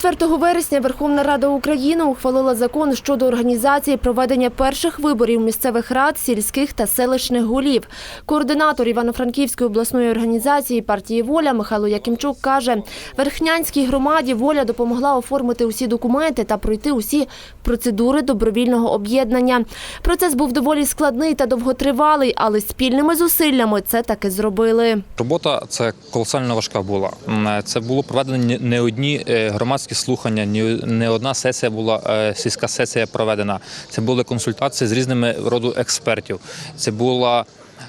24 вересня Верховна Рада України ухвалила закон щодо організації проведення перших виборів місцевих рад, сільських та селищних голів. Координатор Івано-Франківської обласної організації партії Воля Михайло Якимчук каже, Верхнянській громаді воля допомогла оформити усі документи та пройти усі процедури добровільного об'єднання. Процес був доволі складний та довготривалий, але спільними зусиллями це таки зробили. Робота це колосально важка була. Це було проведено не- одні е, громадські слухання, ні не одна сесія була е, сільська сесія проведена. Це були консультації з різними роду експертів. Це була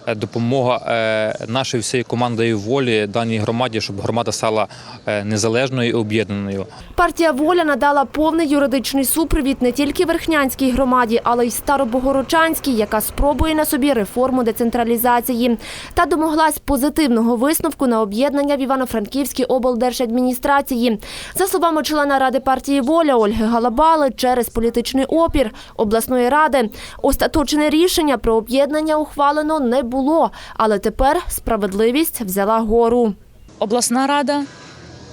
допомога е, нашої всієї командою волі даній громаді, щоб громада стала е, незалежною і об'єднаною. Партія Воля надала повний юридичний супровід не тільки Верхнянській громаді, але й Старобогородчанській, яка спробує на собі реформу децентралізації. Та домоглась позитивного висновку на об'єднання в Івано-Франківській облдержадміністрації. За словами члена ради партії Воля Ольги Галабали, через політичний опір обласної ради остаточне рішення про об'єднання ухвалено не було, але тепер справедливість взяла гору. обласна рада.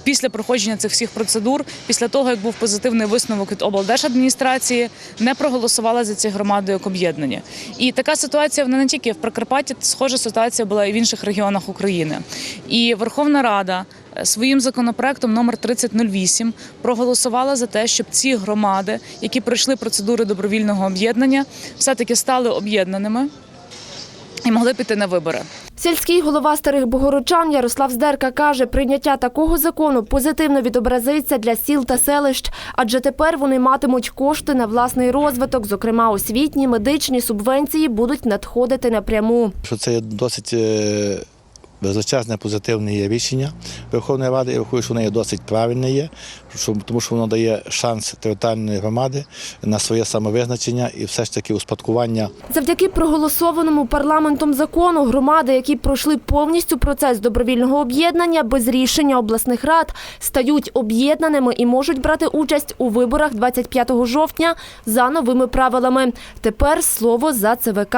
Після проходження цих всіх процедур, після того як був позитивний висновок від облдержадміністрації, не проголосувала за ці громади як об'єднання. І така ситуація вона не тільки в Прикарпатті, схожа ситуація була і в інших регіонах України. І Верховна Рада е, своїм законопроектом номер 3008 проголосувала за те, щоб ці громади, які пройшли процедури добровільного об'єднання, все таки стали об'єднаними і могли піти на вибори. Сільський голова старих богородчан Ярослав Здерка каже, прийняття такого закону позитивно відобразиться для сіл та селищ, адже тепер вони матимуть кошти на власний розвиток, зокрема освітні, медичні субвенції будуть надходити напряму. що це досить е, величезне позитивне є рішення Верховної Ради. Я рахую, що воно є досить правильне є, тому що воно дає шанс територіальної громади на своє самовизначення і все ж таки успадкування Завдяки проголосованому парламентом закону громади, які пройшли повністю процес добровільного об'єднання без рішення обласних рад, стають об'єднаними і можуть брати участь у виборах 25 жовтня за новими правилами. Тепер слово за ЦВК.